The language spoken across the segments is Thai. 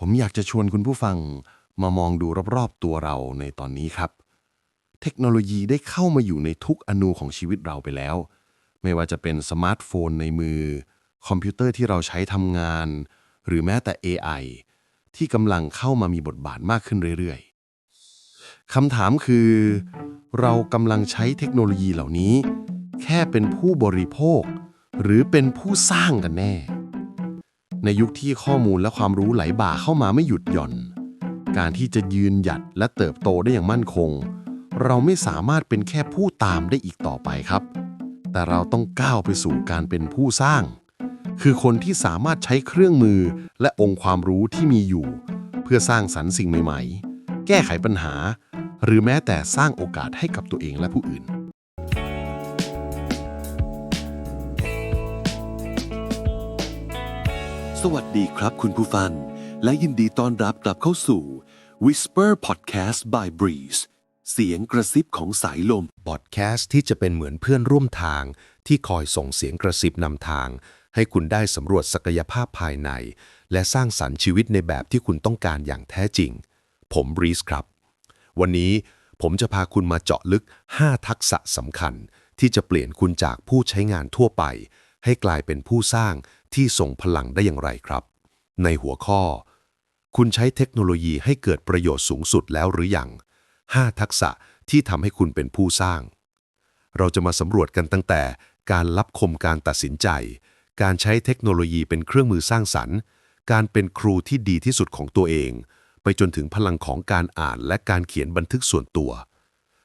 ผมอยากจะชวนคุณผู้ฟังมามองดูรอบๆตัวเราในตอนนี้ครับ เทคโนโลยีได้เข้ามาอยู่ในทุกอนูของชีวิตเราไปแล้ว ไม่ว่าจะเป็นสมาร์ทโฟนในมือ คอมพิวเตอร์ที่เราใช้ทำงาน หรือแม้แต่ AI ที่กำลังเข้ามามีบทบาทมากขึ้นเรื่อยๆคำถามคือ เรากำลังใช้เทคโนโลยีเหล่านี้ แค่เป็นผู้บริโภค หรือเป็นผู้สร้างกันแน่ ในยุคที่ข้อมูลและความรู้ไหลบ่าเข้ามาไม่หยุดหย่อน การที่จะยืนหยัดและเติบโตได้อย่างมั่นคง เราไม่สามารถเป็นแค่ผู้ตามได้อีกต่อไปครับ แต่เราต้องก้าวไปสู่การเป็นผู้สร้าง คือคนที่สามารถใช้เครื่องมือและองค์ความรู้ที่มีอยู่ เพื่อสร้างสรรค์สิ่งใหม่ ๆ แก้ไขปัญหา หรือแม้แต่สร้างโอกาสให้กับตัวเองและผู้อื่น สวัสดีครับคุณผู้ฟัง และยินดีต้อนรับกลับเข้าสู่ Whisper Podcast by Breeze เสียงกระซิบของสายลม พอดแคสต์ที่จะเป็นเหมือนเพื่อนร่วมทาง ที่คอยส่งเสียงกระซิบนำทาง ให้คุณได้สำรวจศักยภาพภายใน และสร้างสรรค์ชีวิตในแบบที่คุณต้องการอย่างแท้จริง ผมบรีสครับ วันนี้ผมจะพาคุณมาเจาะลึก 5 ทักษะสำคัญ ที่จะเปลี่ยนคุณจากผู้ใช้งานทั่วไป ให้กลายเป็นผู้สร้าง ที่ส่งพลังได้อย่างไรครับ ในหัวข้อ คุณใช้เทคโนโลยีให้เกิดประโยชน์สูงสุดแล้วหรือยัง 5 ทักษะที่ทำให้คุณเป็นผู้สร้าง เราจะมาสำรวจกันตั้งแต่การรับคมการตัดสินใจ การใช้เทคโนโลยีเป็นเครื่องมือสร้างสรรค์ การเป็นครูที่ดีที่สุดของตัวเอง ไปจนถึงพลังของการอ่านและการเขียนบันทึกส่วนตัว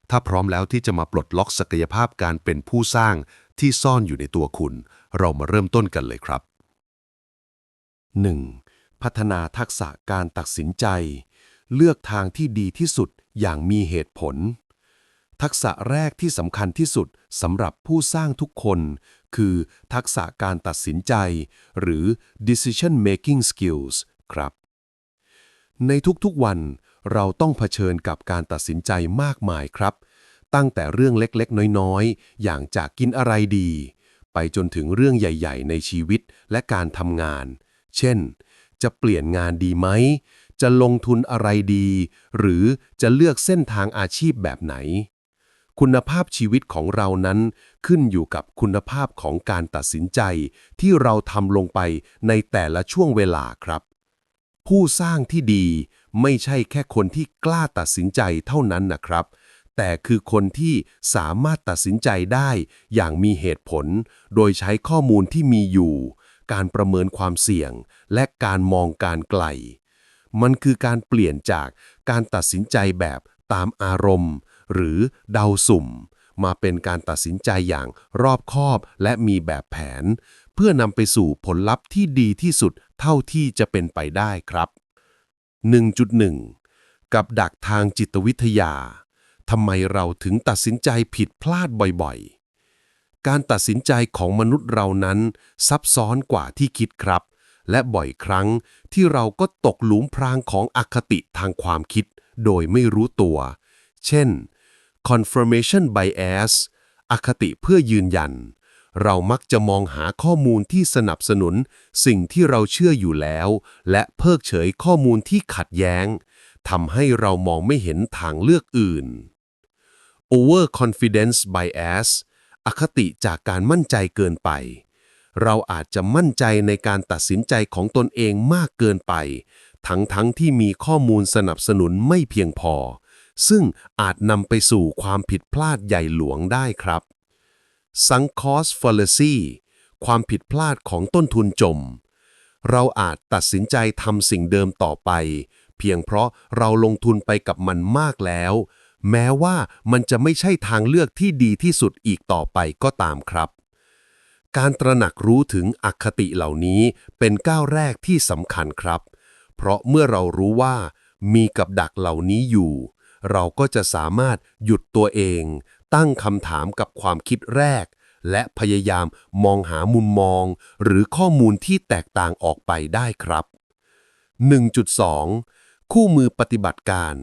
ถ้าพร้อมแล้วที่จะมาปลดล็อกศักยภาพการเป็นผู้สร้างที่ซ่อนอยู่ในตัวคุณ เรามาเริ่มต้นกันเลยครับ 1. พัฒนาทักษะการตัดสินใจ เลือกทางที่ดีที่สุดอย่างมีเหตุผล ทักษะแรกที่สำคัญที่สุดสำหรับผู้สร้างทุกคน คือทักษะการตัดสินใจ หรือ decision making skills ครับ ในทุกๆวันเราต้องเผชิญกับการตัดสินใจมากมายครับ ตั้งแต่เรื่องเล็กๆ น้อยๆ อย่างจะกินอะไรดี ไปจนถึงเรื่องใหญ่ ๆ ในชีวิตและการทำงาน เช่น จะเปลี่ยนงานดีไหม จะลงทุนอะไรดี หรือจะเลือกเส้นทางอาชีพแบบไหน คุณภาพชีวิตของเรานั้นขึ้นอยู่กับคุณภาพของการตัดสินใจที่เราทำลงไปในแต่ละช่วงเวลาครับ ผู้สร้างที่ดีไม่ใช่แค่คนที่กล้าตัดสินใจเท่านั้นนะครับแต่คือคนที่สามารถตัดสินใจได้อย่างมีเหตุผล โดยใช้ข้อมูลที่มีอยู่ การประเมินความเสี่ยง และการมองการไกล มันคือการเปลี่ยนจากการตัดสินใจแบบตามอารมณ์ หรือเดาสุ่ม มาเป็นการตัดสินใจอย่างรอบคอบและมีแบบแผน เพื่อนำไปสู่ผลลัพธ์ที่ดีที่สุดเท่าที่จะเป็นไปได้ครับ 1.1 กับดักทางจิตวิทยาทำไมเราถึงตัดสินใจผิดพลาดบ่อยๆ การตัดสินใจของมนุษย์เรานั้น ซับซ้อนกว่าที่คิดครับ และบ่อยครั้งที่เราก็ตกหลุมพรางของอคติทางความคิด โดยไม่รู้ตัว เช่น confirmation bias อคติเพื่อยืนยัน เรามักจะมองหาข้อมูลที่สนับสนุน สิ่งที่เราเชื่ออยู่แล้ว และเพิกเฉยข้อมูลที่ขัดแย้งทำให้เรามองไม่เห็นทางเลือกอื่น overconfidence bias อคติจากการมั่นใจเกินไป เราอาจจะมั่นใจในการตัดสินใจของตนเองมากเกินไป ทั้งทั้งที่มีข้อมูลสนับสนุนไม่เพียงพอ ซึ่งอาจนำไปสู่ความผิดพลาดใหญ่หลวงได้ครับ sunk cost fallacy ความผิดพลาดของต้นทุนจม เราอาจตัดสินใจทำสิ่งเดิมต่อไป เพียงเพราะเราลงทุนไปกับมันมากแล้ว แม้ว่ามันจะไม่ใช่ทางเลือกที่ดีที่สุดอีกต่อไปก็ตามครับ การตระหนักรู้ถึงอคติเหล่านี้เป็นก้าวแรกที่สำคัญครับ เพราะเมื่อเรารู้ว่า มีกับดักเหล่านี้อยู่ เราก็จะสามารถหยุดตัวเอง ตั้งคำถามกับความคิดแรก และพยายามมองหามุมมอง หรือข้อมูลที่แตกต่างออกไปได้ครับ 1.2 คู่มือปฏิบัติการ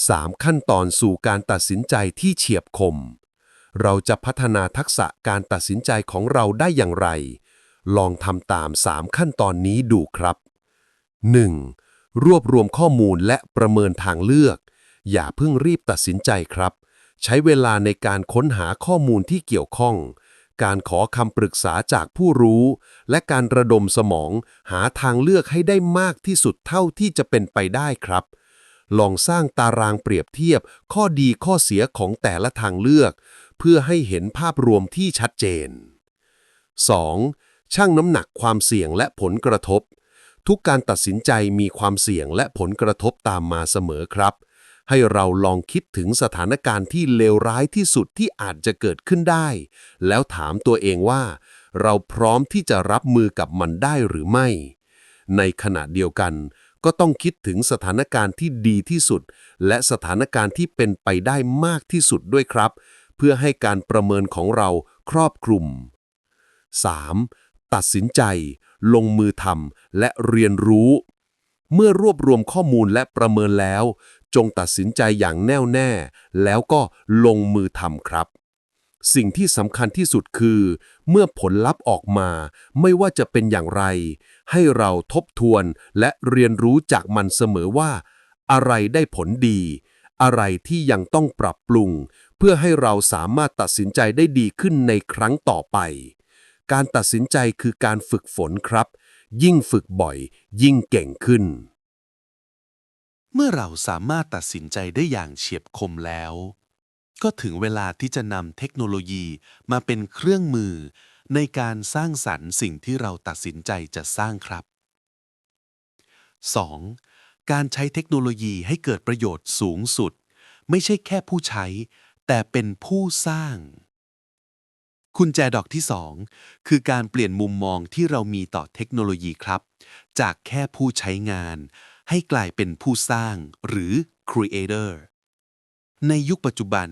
3 ขั้นตอนสู่การตัดสินใจที่เฉียบคม เราจะพัฒนาทักษะการตัดสินใจของเราได้อย่างไร ลองทำตาม 3 ขั้นตอนนี้ดูครับ 1. รวบรวมข้อมูลและประเมินทางเลือก อย่าเพิ่งรีบตัดสินใจครับ ใช้เวลาในการค้นหาข้อมูลที่เกี่ยวข้อง การขอคำปรึกษาจากผู้รู้ และการระดมสมองหาทางเลือกให้ได้มากที่สุดเท่าที่จะเป็นไปได้ครับ ลองสร้างตารางเปรียบเทียบ ข้อดีข้อเสียของแต่ละทางเลือก เพื่อให้เห็นภาพรวมที่ชัดเจน 2. ชั่งน้ำหนักความเสี่ยงและผลกระทบ ทุกการตัดสินใจมีความเสี่ยงและผลกระทบตามมาเสมอครับ ให้เราลองคิดถึงสถานการณ์ที่เลวร้ายที่สุดที่อาจจะเกิดขึ้นได้ แล้วถามตัวเองว่า เราพร้อมที่จะรับมือกับมันได้หรือไม่ ในขณะเดียวกัน ก็ต้องคิดถึงสถานการณ์ที่ดีที่สุด และสถานการณ์ที่เป็นไปได้มากที่สุดด้วยครับ เพื่อให้การประเมินของเราครอบคลุม 3. ตัดสินใจ ลงมือทำและเรียนรู้ เมื่อรวบรวมข้อมูลและประเมินแล้ว จงตัดสินใจอย่างแน่วแน่ แล้วก็ลงมือทำครับ สิ่งที่สำคัญที่สุดคือ เมื่อผลลัพธ์ออกมา ไม่ว่าจะเป็นอย่างไร ให้เราทบทวนและเรียนรู้จากมันเสมอว่า อะไรได้ผลดี อะไรที่ยังต้องปรับปรุง เพื่อให้เราสามารถตัดสินใจได้ดีขึ้นในครั้งต่อไป การตัดสินใจคือการฝึกฝนครับ ยิ่งฝึกบ่อย ยิ่งเก่งขึ้น เมื่อเราสามารถตัดสินใจได้อย่างเฉียบคมแล้ว ก็ถึงเวลาที่จะนำเทคโนโลยีมาเป็นเครื่องมือ ในการสร้างสรรค์สิ่งที่เราตัดสินใจจะสร้างครับ 2. การใช้เทคโนโลยีให้เกิดประโยชน์สูงสุด ไม่ใช่แค่ผู้ใช้ แต่เป็นผู้สร้าง คุณแจดอกที่ 2 คือการเปลี่ยนมุมมองที่เรามีต่อเทคโนโลยีครับ จากแค่ผู้ใช้งาน ให้กลายเป็นผู้สร้างหรือ creator ในยุคปัจจุบัน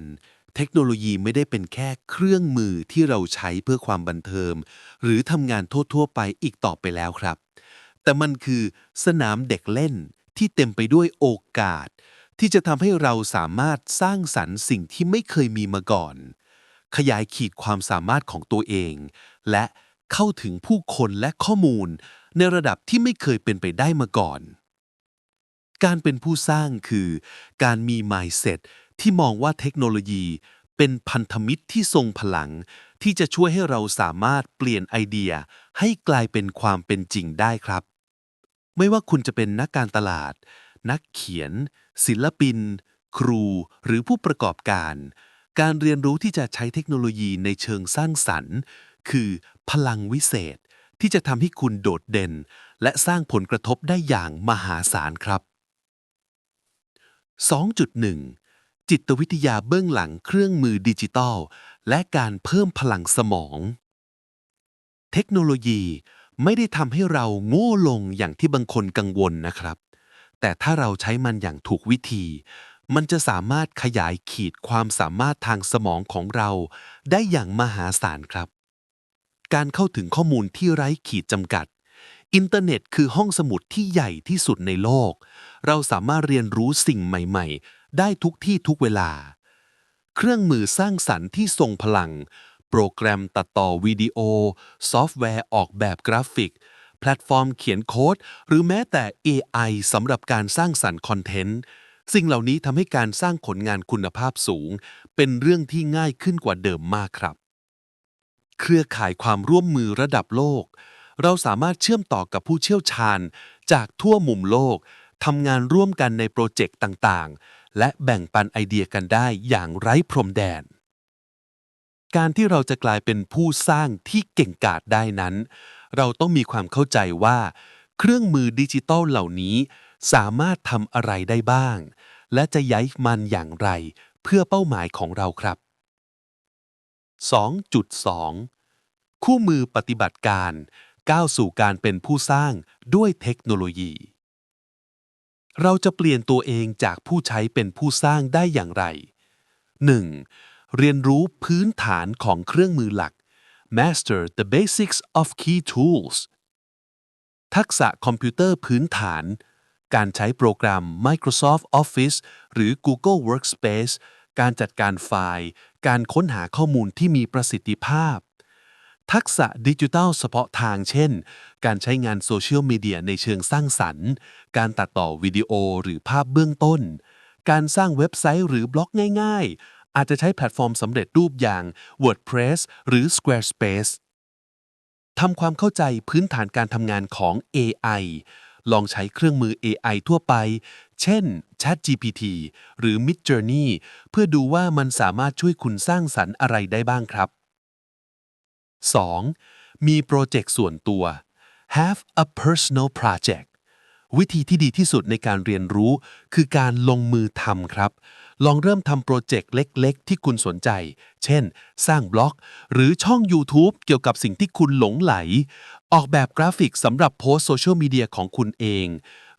เทคโนโลยีไม่ได้เป็นแค่เครื่องมือที่เราใช้เพื่อความบันเทิงหรือทำงานทั่วๆไปอีกต่อไปแล้วครับ แต่มันคือสนามเด็กเล่นที่เต็มไปด้วยโอกาส ที่จะทำให้เราสามารถสร้างสรรค์สิ่งที่ไม่เคยมีมาก่อน ขยายขีดความสามารถของตัวเอง และเข้าถึงผู้คนและข้อมูล ในระดับที่ไม่เคยเป็นไปได้มาก่อน การเป็นผู้สร้างคือ การมี mindset ที่มองว่าเทคโนโลยีเป็นพันธมิตรที่ทรงพลัง ที่จะช่วยให้เราสามารถเปลี่ยนไอเดียให้กลายเป็นความเป็นจริงได้ครับ ไม่ว่าคุณจะเป็นนักการตลาด นักเขียน ศิลปิน ครู หรือผู้ประกอบการ การเรียนรู้ที่จะใช้เทคโนโลยีในเชิงสร้างสรรค์ คือพลังวิเศษ ที่จะทำให้คุณโดดเด่น และสร้างผลกระทบได้อย่างมหาศาลครับ 2.1 จิตวิทยาเบื้องหลังเครื่องมือดิจิตอล และการเพิ่มพลังสมอง เทคโนโลยีไม่ได้ทำให้เราโง่ลงอย่างที่บางคนกังวลนะครับ แต่ถ้าเราใช้มันอย่างถูกวิธี มันจะสามารถขยายขีดความสามารถทางสมองของเราได้อย่างมหาศาลครับ การเข้าถึงข้อมูลที่ไร้ขีดจำกัด อินเทอร์เน็ตคือห้องสมุดที่ใหญ่ที่สุดในโลก เราสามารถเรียนรู้สิ่งใหม่ ๆ ได้ทุกที่ทุกเวลา เครื่องมือสร้างสรรค์ที่ทรงพลัง โปรแกรมตัดต่อวิดีโอ ซอฟต์แวร์ออกแบบกราฟิก แพลตฟอร์มเขียนโค้ด หรือแม้แต่ AI สำหรับการสร้างสรรค์คอนเทนต์ สิ่งเหล่านี้ทำให้การสร้างผลงานคุณภาพสูง เป็นเรื่องที่ง่ายขึ้นกว่าเดิมมากครับ เครือข่ายความร่วมมือระดับโลก เราสามารถเชื่อมต่อกับผู้เชี่ยวชาญ จากทั่วมุมโลกทำงานร่วมกันในโปรเจกต์ต่างๆ และแบ่งปันไอเดียกันได้อย่างไร้พรมแดน การที่เราจะกลายเป็นผู้สร้างที่เก่งกาจได้นั้น เราต้องมีความเข้าใจว่า เครื่องมือดิจิตอลเหล่านี้ สามารถทำอะไรได้บ้าง และจะย้ายมันอย่างไร เพื่อเป้าหมายของเราครับ 2.2 คู่มือปฏิบัติการ ก้าวสู่การเป็นผู้สร้างด้วยเทคโนโลยี เราจะเปลี่ยนตัวเองจากผู้ใช้เป็นผู้สร้างได้อย่างไร 1. เรียนรู้พื้นฐานของเครื่องมือหลัก Master the basics of key tools ทักษะคอมพิวเตอร์พื้นฐาน การใช้โปรแกรม Microsoft Office หรือ Google Workspace การจัดการไฟล์ การค้นหาข้อมูลที่มีประสิทธิภาพ ทักษะดิจิทัลเฉพาะทางเช่น การใช้งานโซเชียลมีเดียในเชิงสร้างสรรค์ การตัดต่อวิดีโอหรือภาพเบื้องต้น การสร้างเว็บไซต์หรือบล็อกง่ายๆ อาจจะใช้แพลตฟอร์มสำเร็จรูปอย่าง WordPress หรือ Squarespace ทำความเข้าใจพื้นฐานการทำงานของ AI ลองใช้เครื่องมือ AI ทั่วไป เช่น ChatGPT หรือ Midjourney เพื่อดูว่ามันสามารถช่วยคุณสร้างสรรค์อะไรได้บ้างครับ 2. มีโปรเจกต์ส่วนตัว have a personal project วิธีที่ดีที่สุดในการเรียนรู้ คือการลงมือทำครับ ลองเริ่มทำโปรเจกต์เล็ก ๆ ที่คุณสนใจ เช่น สร้างบล็อก หรือช่อง YouTube เกี่ยวกับสิ่งที่คุณหลงไหล ออกแบบกราฟิกสำหรับโพสโซเชียลมีเดียของคุณเอง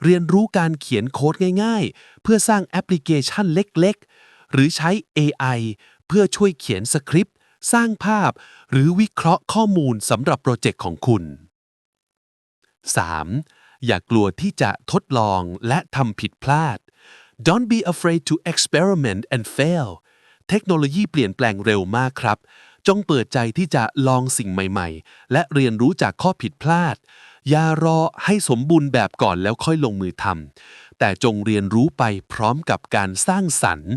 เรียนรู้การเขียนโค้ดง่าย ๆ เพื่อสร้างแอปพลิเคชันเล็ก ๆ หรือใช้ AI เพื่อช่วยเขียนสคริปต์ สร้างภาพ หรือวิเคราะห์ข้อมูลสำหรับโปรเจกต์ของคุณ 3. อย่ากลัวที่จะทดลองและทำผิดพลาด Don't be afraid to experiment and fail เทคโนโลยีเปลี่ยนแปลงเร็วมากครับ จงเปิดใจที่จะลองสิ่งใหม่ๆ และเรียนรู้จากข้อผิดพลาด อย่ารอให้สมบูรณ์แบบก่อนแล้วค่อยลงมือทำแต่จงเรียนรู้ไปพร้อมกับการสร้างสรรค์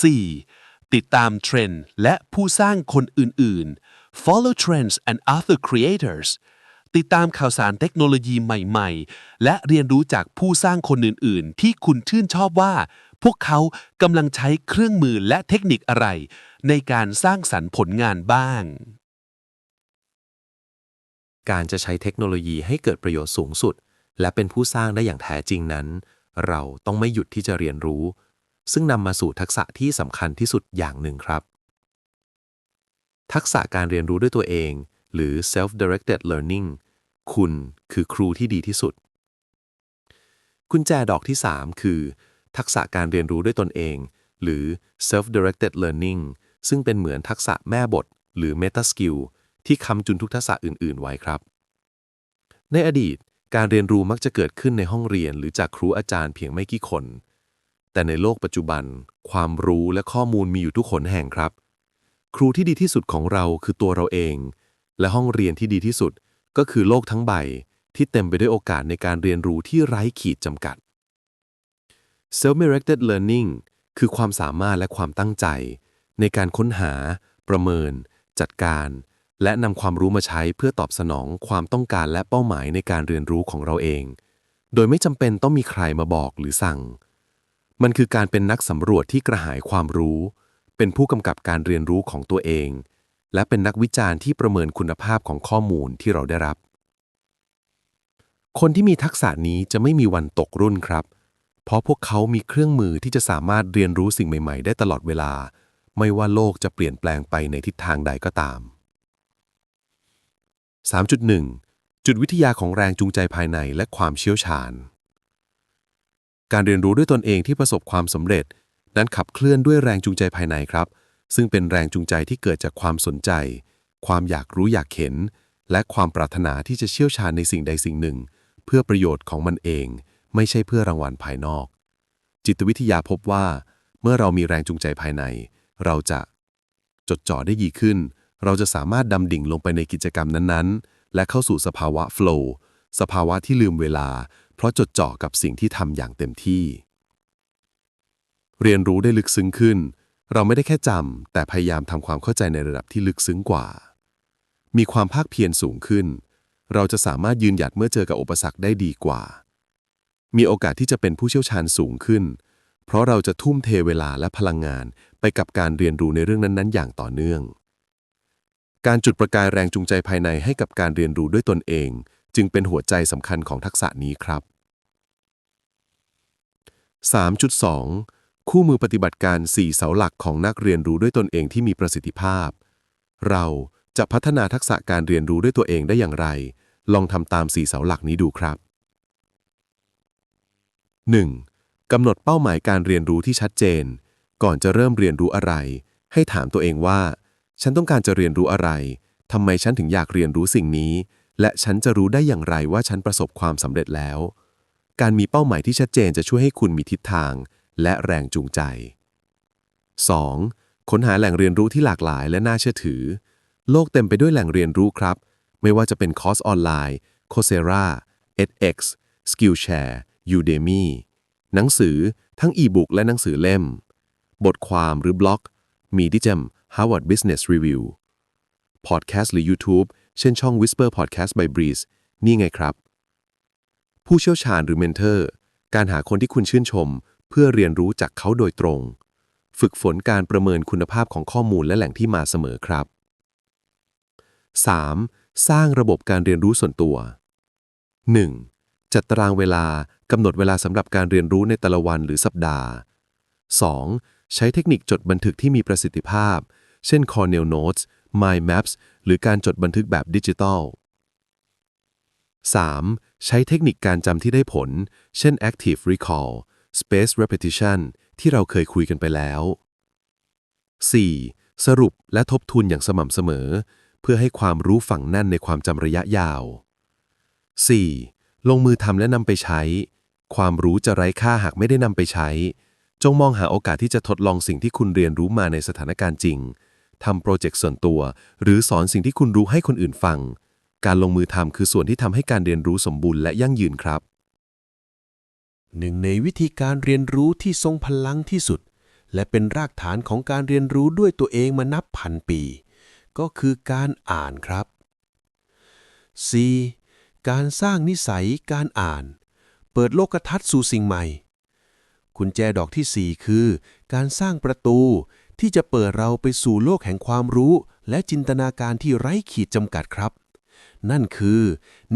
4. ติดตามเทรนด์และผู้สร้างคนอื่น ๆ follow trends and other creators ติดตามข่าวสารเทคโนโลยีใหม่ ๆ และเรียนรู้จากผู้สร้างคนอื่น ๆ ที่คุณชื่นชอบว่า พวกเขากำลังใช้เครื่องมือและเทคนิคอะไร ในการสร้างสรรค์ผลงานบ้าง การจะใช้เทคโนโลยีให้เกิดประโยชน์สูงสุด และเป็นผู้สร้างได้อย่างแท้จริงนั้น เราต้องไม่หยุดที่จะเรียนรู้ ซึ่งนำมาสู่ทักษะที่สำคัญที่สุดอย่างหนึ่งครับ ทักษะการเรียนรู้ด้วยตัวเอง หรือ self-directed learning คุณคือครูที่ดีที่สุด กุญแจดอกที่ 3 คือ ทักษะการเรียนรู้ด้วยตนเอง หรือ self-directed learning ซึ่งเป็นเหมือนทักษะแม่บท หรือ meta skill ที่คำจุนทุกทักษะอื่น ๆ ไว้ครับ ในอดีตการเรียนรู้มักจะเกิดขึ้นในห้องเรียนหรือจากครูอาจารย์เพียงไม่กี่คน แต่ในโลกปัจจุบัน ความรู้และข้อมูลมีอยู่ทุกคนแห่งครับ ครูที่ดีที่สุดของเราคือตัวเราเอง และห้องเรียนที่ดีที่สุดก็คือโลกทั้งใบ ที่เต็มไปด้วยโอกาสในการเรียนรู้ที่ไร้ขีดจำกัด Self-directed learning คือความสามารถและความตั้งใจ ในการค้นหา ประเมิน จัดการ และนำความรู้มาใช้เพื่อตอบสนองความต้องการและเป้าหมายในการเรียนรู้ของเราเอง โดยไม่จำเป็นต้องมีใครมาบอกหรือสั่ง มันคือการเป็นนักสำรวจที่กระหายความรู้ เป็นผู้กำกับการเรียนรู้ของตัวเอง และเป็นนักวิจารณ์ที่ประเมินคุณภาพของข้อมูลที่เราได้รับ คนที่มีทักษะนี้จะไม่มีวันตกรุ่นครับ เพราะพวกเขามีเครื่องมือที่จะสามารถเรียนรู้สิ่งใหม่ ๆ ได้ตลอดเวลา ไม่ว่าโลกจะเปลี่ยนแปลงไปในทิศทางใดก็ตาม 3.1 จุดวิทยาของแรงจูงใจภายในและความเชี่ยวชาญ การเรียนรู้ด้วยตนเองที่ประสบความสำเร็จ นั้นขับเคลื่อนด้วยแรงจูงใจภายในครับ ซึ่งเป็นแรงจูงใจที่เกิดจากความสนใจ ความอยากรู้อยากเห็น และความปรารถนาที่จะเชี่ยวชาญในสิ่งใดสิ่งหนึ่ง เพื่อประโยชน์ของมันเอง ไม่ใช่เพื่อรางวัลภายนอก จิตวิทยาพบว่า เมื่อเรามีแรงจูงใจภายใน เราจะจดจ่อได้ดีขึ้น เราจะสามารถดำดิ่งลงไปในกิจกรรมนั้นๆ และเข้าสู่สภาวะ flow สภาวะที่ลืมเวลา เพราะจดจ่อกับสิ่งที่ทำอย่างเต็มที่ เรียนรู้ได้ลึกซึ้งขึ้น เราไม่ได้แค่จำแต่พยายามทำความเข้าใจในระดับที่ลึกซึ้งกว่า มีความภาคเพียรสูงขึ้น เราจะสามารถยืนหยัดเมื่อเจอกับอุปสรรคได้ดีกว่า มีโอกาสที่จะเป็นผู้เชี่ยวชาญสูงขึ้น เพราะเราจะทุ่มเทเวลาและพลังงานไปกับการเรียนรู้ในเรื่องนั้น ๆ อย่างต่อเนื่องการจุดประกายแรงจูงใจภายในให้กับการเรียนรู้ด้วยตนเอง จึงเป็นหัวใจสำคัญของทักษะนี้ครับ 3.2 คู่มือปฏิบัติการ 4 เสาหลักของนักเรียนรู้ด้วยตนเองที่มีประสิทธิภาพ เราจะพัฒนาทักษะการเรียนรู้ด้วยตัวเองได้อย่างไร ลองทำตาม 4 เสาหลักนี้ดูครับ 1. กำหนดเป้าหมายการเรียนรู้ที่ชัดเจน ก่อนจะเริ่มเรียนรู้อะไร ให้ถามตัวเองว่า ฉันต้องการจะเรียนรู้อะไรทำไมฉันถึงอยากเรียนรู้สิ่งนี้ และฉันจะรู้ได้อย่างไรว่าฉันประสบความสำเร็จแล้ว การมีเป้าหมายที่ชัดเจนจะช่วยให้คุณมีทิศทาง และแรงจูงใจ 2. ค้นหาแหล่งเรียนรู้ที่หลากหลายและน่าเชื่อถือ โลกเต็มไปด้วยแหล่งเรียนรู้ครับ ไม่ว่าจะเป็นคอร์สออนไลน์ Coursera, edX, Skillshare, Udemy หนังสือทั้งอีบุ๊กและหนังสือเล่ม บทความหรือบล็อก มีดิจิม Harvard Business Review พอดแคสต์หรือ YouTube เช่นช่อง Whisper Podcast by Breeze นี่ไงครับ ผู้เชี่ยวชาญหรือเมนเทอร์ การหาคนที่คุณชื่นชม เพื่อเรียนรู้จากเขาโดยตรง ฝึกฝนการประเมินคุณภาพของข้อมูลและแหล่งที่มาเสมอครับ 3. สร้างระบบการเรียนรู้ส่วนตัว 1. จัดตารางเวลากำหนดเวลาสำหรับการเรียนรู้ในแต่ละวันหรือสัปดาห์ 2. ใช้เทคนิคจดบันทึกที่มีประสิทธิภาพ เช่น Cornell Notes Mind Maps หรือการจดบันทึกแบบดิจิทัล 3. ใช้เทคนิคการจำที่ได้ผล เช่น Active Recall Space Repetition ที่เราเคยคุยกันไปแล้ว 4. สรุปและทบทวนอย่างสม่ำเสมอ เพื่อให้ความรู้ฝังแน่นในความจำระยะยาว 4. ลงมือทำและนำไปใช้ ความรู้จะไร้ค่าหากไม่ได้นำไปใช้ จงมองหาโอกาสที่จะทดลองสิ่งที่คุณเรียนรู้มาในสถานการณ์จริงทำโปรเจกต์ส่วนตัว หรือสอนสิ่งที่คุณรู้ให้คนอื่นฟัง การลงมือทำคือส่วนที่ทำให้การเรียนรู้สมบูรณ์และยั่งยืนครับ หนึ่งในวิธีการเรียนรู้ที่ทรงพลังที่สุด และเป็นรากฐานของการเรียนรู้ด้วยตัวเองมานับพันปี ก็คือการอ่านครับ 4. การสร้างนิสัยการอ่าน เปิดโลกทัศน์สู่สิ่งใหม่กุญแจดอกที่ 4 คือ การสร้างประตูที่จะเปิดเราไปสู่โลกแห่งความรู้ และจินตนาการที่ไร้ขีดจำกัดครับ นั่นคือ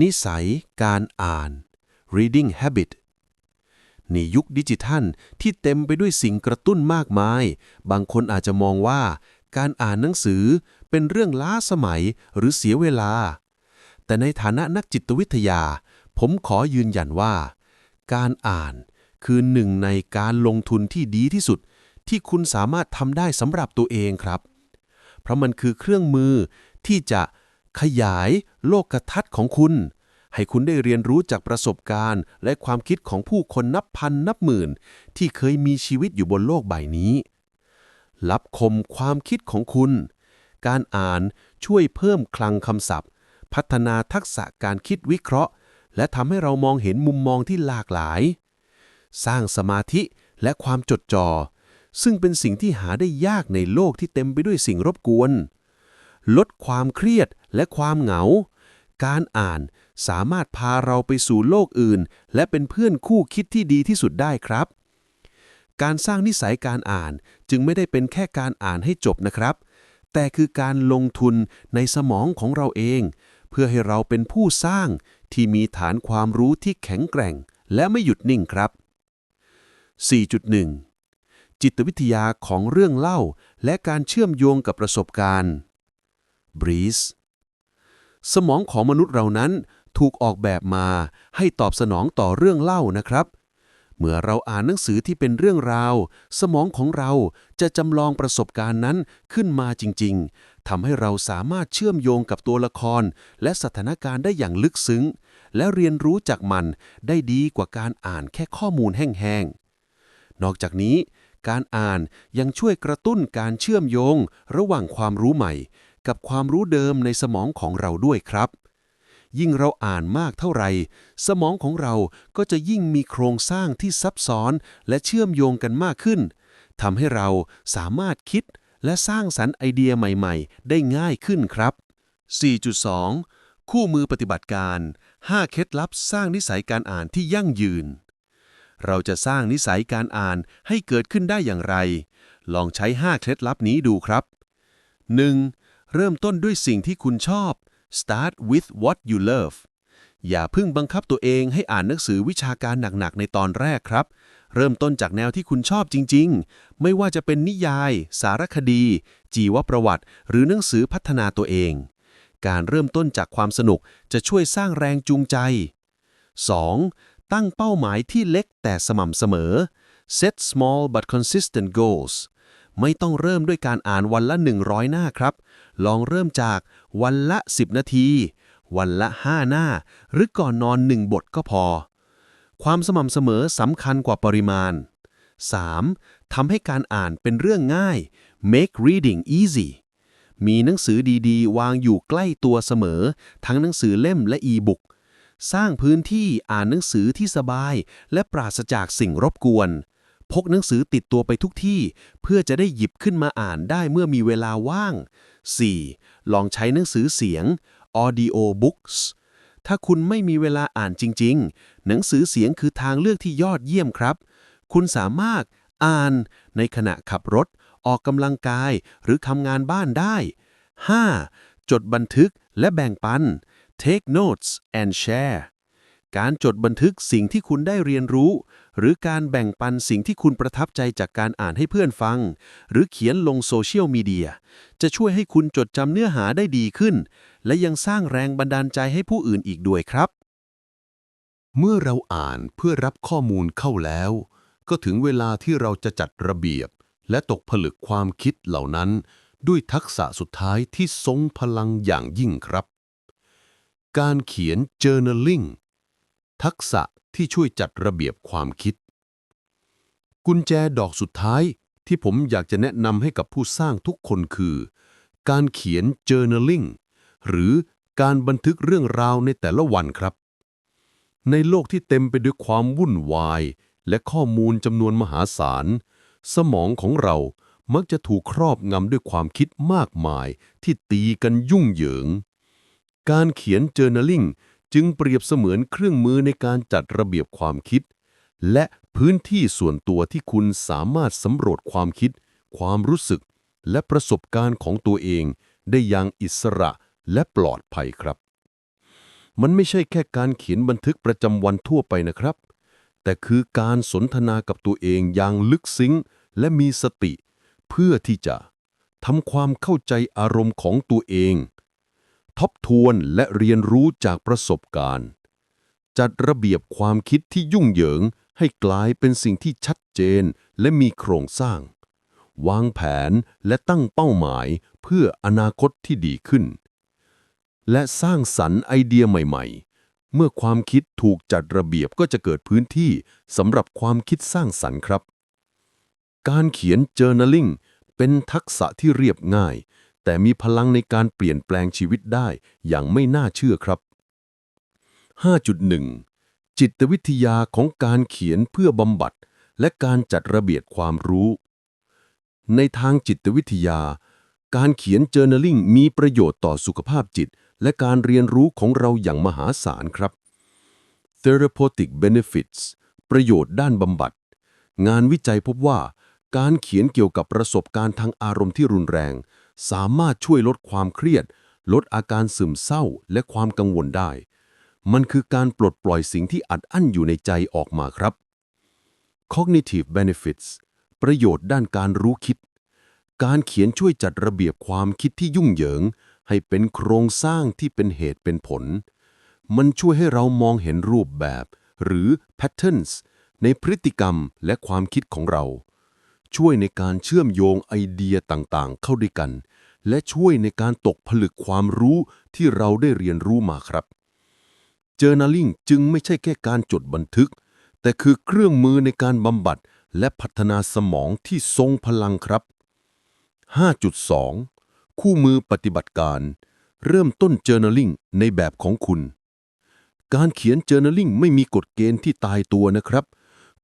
นิสัยการอ่าน reading habit ในยุคดิจิทัลที่เต็มไปด้วยสิ่งกระตุ้นมากมาย บางคนอาจจะมองว่า การอ่านหนังสือเป็นเรื่องล้าสมัยหรือเสียเวลา แต่ในฐานะนักจิตวิทยา ผมขอยืนยันว่า การอ่านคือหนึ่งในการลงทุนที่ดีที่สุด ที่คุณสามารถทำได้สำหรับตัวเองครับ เพราะมันคือเครื่องมือที่จะ ขยายโลกทัศน์ของคุณ ให้คุณได้เรียนรู้จากประสบการณ์ และความคิดของผู้คนนับพันนับหมื่น ที่เคยมีชีวิตอยู่บนโลกใบนี้รับคมความคิดของคุณ การอ่านช่วยเพิ่มคลังคำศัพท์ พัฒนาทักษะการคิดวิเคราะห์ และทำให้เรามองเห็นมุมมองที่หลากหลาย สร้างสมาธิและความจดจอ่อซึ่งเป็นสิ่งที่หาได้ยากในโลกที่เต็มไปด้วยสิ่งรบกวน ลดความเครียดและความเหงา การอ่านสามารถพาเราไปสู่โลกอื่น และเป็นเพื่อนคู่คิดที่ดีที่สุดได้ครับ การสร้างนิสัยการอ่านจึงไม่ได้เป็นแค่การอ่านให้จบนะครับ แต่คือการลงทุนในสมองของเราเอง เพื่อให้เราเป็นผู้สร้างที่มีฐานความรู้ที่แข็งแกร่ง และไม่หยุดนิ่งครับ 4.1 จิตวิทยาของเรื่องเล่าและการเชื่อมโยงกับประสบการณ์ Breeze สมองของมนุษย์เรานั้นถูกออกแบบมาให้ตอบสนองต่อเรื่องเล่านะครับ เมื่อเราอ่านหนังสือที่เป็นเรื่องราว สมองของเราจะจำลองประสบการณ์นั้นขึ้นมาจริง ๆทำให้เราสามารถเชื่อมโยงกับตัวละคร และสถานการณ์ได้อย่างลึกซึ้ง และเรียนรู้จากมันได้ดีกว่าการอ่านแค่ข้อมูลแห้งๆ นอกจากนี้การอ่านยังช่วยกระตุ้นการเชื่อมโยง ระหว่างความรู้ใหม่ กับความรู้เดิมในสมองของเราด้วยครับ ยิ่งเราอ่านมากเท่าไหร่ สมองของเราก็จะยิ่งมีโครงสร้างที่ซับซ้อนและเชื่อมโยงกันมากขึ้นทำให้เราสามารถคิดและสร้างสรรค์ไอเดียใหม่ๆ ได้ง่ายขึ้นครับ 4.2 คู่มือปฏิบัติการ 5 เคล็ดลับสร้างนิสัยการอ่านที่ยั่งยืน เราจะสร้างนิสัยการอ่านให้เกิดขึ้นได้อย่างไร ลองใช้ 5 เคล็ดลับนี้ดูครับ 1. เริ่มต้นด้วยสิ่งที่คุณชอบ start with what you love อย่าเพิ่งบังคับตัวเองให้อ่านหนังสือวิชาการหนักๆ ในตอนแรกครับ เริ่มต้นจากแนวที่คุณชอบจริงๆ ไม่ว่าจะเป็นนิยาย สารคดี จีวประวัติ หรือหนังสือพัฒนาตัวเอง การเริ่มต้นจากความสนุกจะช่วยสร้างแรงจูงใจ 2. ตั้งเป้าหมายที่เล็กแต่สม่ำเสมอ set small but consistent goals ไม่ต้องเริ่มด้วยการอ่านวันละ 100 หน้าครับ ลองเริ่มจากวันละ 10 นาที วันละ 5 หน้า หรือก่อนนอน 1 บทก็พอ ความสม่ำเสมอสำคัญกว่าปริมาณ 3. ทำให้การอ่านเป็นเรื่องง่าย make reading easy มีหนังสือดีๆ วางอยู่ใกล้ตัวเสมอ ทั้งหนังสือเล่มและอีบุ๊กสร้างพื้นที่อ่านหนังสือที่สบาย และปราศจากสิ่งรบกวน พกหนังสือติดตัวไปทุกที่ เพื่อจะได้หยิบขึ้นมาอ่านได้เมื่อมีเวลาว่าง 4. ลองใช้หนังสือเสียง audio books ถ้าคุณไม่มีเวลาอ่านจริง ๆ หนังสือเสียงคือทางเลือกที่ยอดเยี่ยมครับ คุณสามารถอ่านในขณะขับรถ ออกกำลังกายหรือทำงานบ้านได้ 5. จดบันทึกและแบ่งปัน take notes and share การจดบันทึกสิ่งที่คุณได้เรียนรู้ หรือการแบ่งปันสิ่งที่คุณประทับใจจากการอ่านให้เพื่อนฟัง หรือเขียนลงโซเชียลมีเดียจะช่วยให้คุณจดจำเนื้อหาได้ดีขึ้น และยังสร้างแรงบันดาลใจให้ผู้อื่นอีกด้วยครับ เมื่อเราอ่านเพื่อรับข้อมูลเข้าแล้ว ก็ถึงเวลาที่เราจะจัดระเบียบ และตกผลึกความคิดเหล่านั้น ด้วยทักษะสุดท้ายที่ทรงพลังอย่างยิ่งครับ การเขียน journaling ทักษะ ที่ช่วยจัดระเบียบความคิด กุญแจดอกสุดท้ายที่ผมอยากจะแนะนำให้กับผู้สร้างทุกคนคือ การเขียน journaling หรือการบันทึกเรื่องราวในแต่ละวันครับ ในโลกที่เต็มไปด้วยความวุ่นวาย และข้อมูลจำนวนมหาศาล สมองของเรามักจะถูกครอบงำด้วยความคิดมากมายที่ตีกันยุ่งเหยิง การเขียน journaling จึงเปรียบเสมือนเครื่องมือในการจัดระเบียบความคิด และพื้นที่ส่วนตัวที่คุณสามารถสำรวจความคิด ความรู้สึก และประสบการณ์ของตัวเองได้อย่างอิสระและปลอดภัยครับ มันไม่ใช่แค่การเขียนบันทึกประจำวันทั่วไปนะครับ แต่คือการสนทนากับตัวเองอย่างลึกซึ้งและมีสติ เพื่อที่จะทำความเข้าใจอารมณ์ของตัวเอง ทบทวนและเรียนรู้จากประสบการณ์ จัดระเบียบความคิดที่ยุ่งเหยิงให้กลายเป็นสิ่งที่ชัดเจนและมีโครงสร้าง วางแผนและตั้งเป้าหมายเพื่ออนาคตที่ดีขึ้น และสร้างสรรค์ไอเดียใหม่ ๆ เมื่อความคิดถูกจัดระเบียบก็จะเกิดพื้นที่สำหรับความคิดสร้างสรรค์ครับ การเขียน journaling เป็นทักษะที่เรียบง่าย แต่มีพลังในการเปลี่ยนแปลงชีวิตได้อย่างไม่น่าเชื่อครับ 5.1 จิตวิทยาของการเขียนเพื่อบำบัด และการจัดระเบียบความรู้ ในทางจิตวิทยา การเขียน journaling มีประโยชน์ต่อสุขภาพจิต และการเรียนรู้ของเราอย่างมหาศาลครับ therapeutic benefits ประโยชน์ด้านบำบัด งานวิจัยพบว่า การเขียนเกี่ยวกับประสบการณ์ทางอารมณ์ที่รุนแรง สามารถช่วยลดความเครียด ลดอาการซึมเศร้าและความกังวลได้ มันคือการปลดปล่อยสิ่งที่อัดอั้นอยู่ในใจออกมาครับ cognitive benefits ประโยชน์ด้านการรู้คิด การเขียนช่วยจัดระเบียบความคิดที่ยุ่งเหยิง ให้เป็นโครงสร้างที่เป็นเหตุเป็นผล มันช่วยให้เรามองเห็นรูปแบบ หรือ patterns ในพฤติกรรมและความคิดของเรา ช่วยในการเชื่อมโยงไอเดียต่างๆ เข้าด้วยกัน และช่วยในการตกผลึกความรู้ที่เราได้เรียนรู้มาครับ Journaling จึงไม่ใช่แค่การจดบันทึก แต่คือเครื่องมือในการบำบัดและพัฒนาสมองที่ทรงพลังครับ 5.2 คู่มือปฏิบัติการ เริ่มต้น Journaling ในแบบของคุณ การเขียน Journaling ไม่มีกฎเกณฑ์ที่ตายตัวนะครับ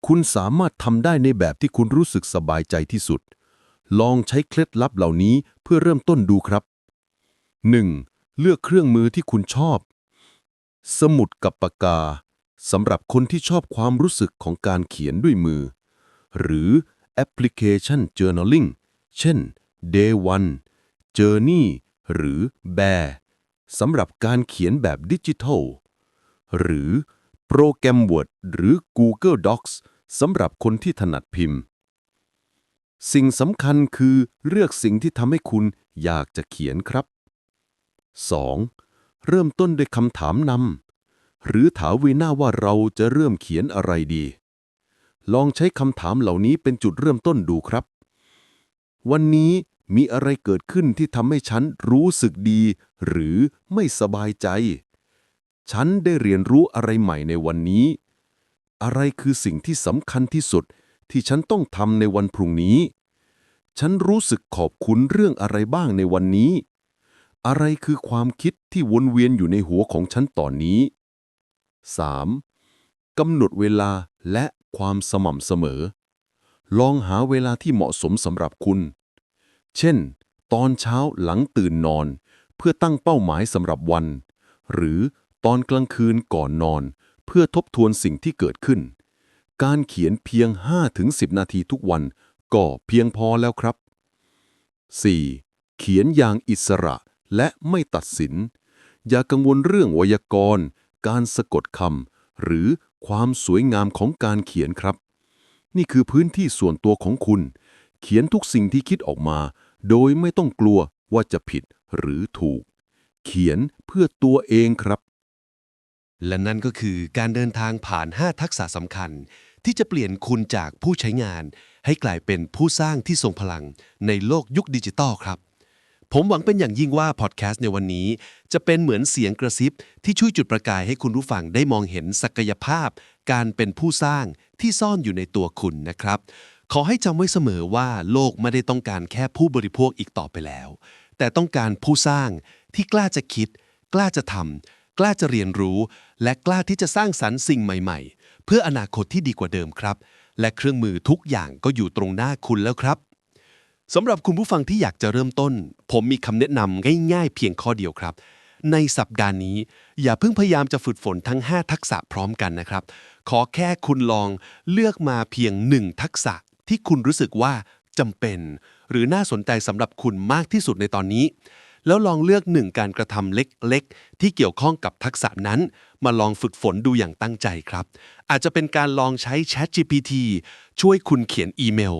คุณสามารถทำได้ในแบบที่คุณรู้สึกสบายใจที่สุด ลองใช้เคล็ดลับเหล่านี้เพื่อเริ่มต้นดูครับ 1. เลือกเครื่องมือที่คุณชอบ สมุดกับปากกาสำหรับคนที่ชอบความรู้สึกของการเขียนด้วยมือ หรือแอปพลิเคชัน Journaling เช่น Day One Journey หรือ Bear สำหรับการเขียนแบบดิจิทัล หรือโปรแกรม Word หรือ Google Docs สำหรับคนที่ถนัดพิมพ์ สิ่งสำคัญคือเลือกสิ่งที่ทำให้คุณอยากจะเขียนครับ 2. เริ่มต้นด้วยคำถามนำหรือถามวีน้าว่าเราจะเริ่มเขียนอะไรดี ลองใช้คำถามเหล่านี้เป็นจุดเริ่มต้นดูครับ วันนี้มีอะไรเกิดขึ้นที่ทำให้ฉันรู้สึกดี หรือไม่สบายใจ ฉันได้เรียนรู้อะไรใหม่ในวันนี้ อะไรคือสิ่งที่สำคัญที่สุด ที่ฉันต้องทำในวันพรุ่งนี้ ฉันรู้สึกขอบคุณเรื่องอะไรบ้างในวันนี้ อะไรคือความคิดที่วนเวียนอยู่ในหัวของฉันตอนนี้ 3. กำหนดเวลาและความสม่ำเสมอ ลองหาเวลาที่เหมาะสมสำหรับคุณ เช่น ตอนเช้าหลังตื่นนอน เพื่อตั้งเป้าหมายสำหรับวัน หรือตอนกลางคืนก่อนนอน เพื่อทบทวนสิ่งที่เกิดขึ้น การเขียนเพียง 5-10 นาทีทุกวัน ก็เพียงพอแล้วครับ 4. เขียนอย่างอิสระและไม่ตัดสิน อย่ากังวลเรื่องไวยากรณ์ การสะกดคำหรือความสวยงามของการเขียนครับ นี่คือพื้นที่ส่วนตัวของคุณ เขียนทุกสิ่งที่คิดออกมา โดยไม่ต้องกลัวว่าจะผิดหรือถูก เขียนเพื่อตัวเองครับ และนั่นก็คือการเดินทางผ่าน 5 ทักษะสำคัญ ที่จะเปลี่ยนคุณจากผู้ใช้งาน ให้กลายเป็นผู้สร้างที่ทรงพลังในโลกยุคดิจิตอลครับ ผมหวังเป็นอย่างยิ่งว่าพอดแคสต์ในวันนี้ จะเป็นเหมือนเสียงกระซิบ ที่ช่วยจุดประกายให้คุณผู้ฟังได้มองเห็นศักยภาพ การเป็นผู้สร้างที่ซ่อนอยู่ในตัวคุณนะครับ ขอให้จำไว้เสมอว่าโลกไม่ได้ต้องการแค่ผู้บริโภคอีกต่อไปแล้ว แต่ต้องการผู้สร้างที่กล้าจะคิด กล้าจะทำ กล้าจะเรียนรู้ และกล้าที่จะสร้างสรรค์สิ่งใหม่ ๆ เพื่ออนาคตที่ดีกว่าเดิมครับ และเครื่องมือทุกอย่างก็อยู่ตรงหน้าคุณแล้วครับสำหรับคุณผู้ฟังที่อยากจะเริ่มต้น ผมมีคำแนะนำง่าย ๆ เพียงข้อเดียวครับ ในสัปดาห์นี้ อย่าเพิ่งพยายามจะฝึกฝนทั้ง 5 ทักษะพร้อมกันนะครับ ขอแค่คุณลองเลือกมาเพียง 1 ทักษะที่คุณรู้สึกว่าจำเป็น หรือน่าสนใจสำหรับคุณมากที่สุดในตอนนี้ แล้วลองเลือกหนึ่งการกระทำเล็กๆ ที่เกี่ยวข้องกับทักษะนั้น มาลองฝึกฝนดูอย่างตั้งใจครับ อาจจะเป็นการลองใช้ Chat GPT ช่วยคุณเขียนอีเมล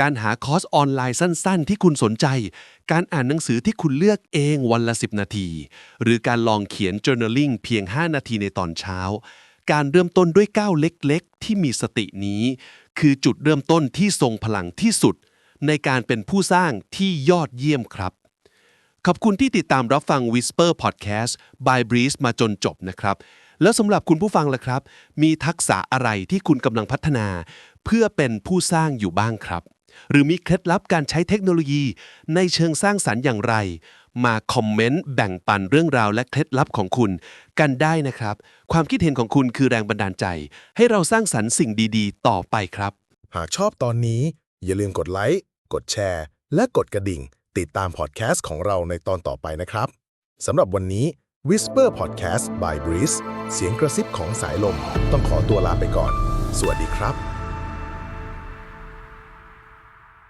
การหาคอร์สออนไลน์สั้น ๆ ที่คุณสนใจ การอ่านหนังสือที่คุณเลือกเองวันละ 10 นาที หรือการลองเขียน journaling เพียง 5 นาทีในตอนเช้า การเริ่มต้นด้วยก้าวเล็กๆ ที่มีสตินี้ คือจุดเริ่มต้นที่ทรงพลังที่สุด ในการเป็นผู้สร้างที่ยอดเยี่ยมครับ ขอบคุณที่ติดตามรับฟัง Whisper Podcast by Breeze มาจนจบนะครับ แล้วสำหรับคุณผู้ฟังล่ะครับ มีทักษะอะไรที่คุณกำลังพัฒนา เพื่อเป็นผู้สร้างอยู่บ้างครับ หรือมีเคล็ดลับการใช้เทคโนโลยี ในเชิงสร้างสรรค์อย่างไร มาคอมเมนต์แบ่งปันเรื่องราวและเคล็ดลับของคุณ กันได้นะครับ ความคิดเห็นของคุณคือแรงบันดาลใจ ให้เราสร้างสรรค์สิ่งดีๆ ต่อไปครับ หากชอบตอนนี้ อย่าลืมกดไลค์กดแชร์ และกดกระดิ่ง ติดตามพอดแคสต์ของเราในตอนต่อไปนะครับสำหรับวันนี้ Whisper Podcast by Breeze เสียงกระซิบของสายลม ต้องขอตัวลาไปก่อน สวัสดีครับ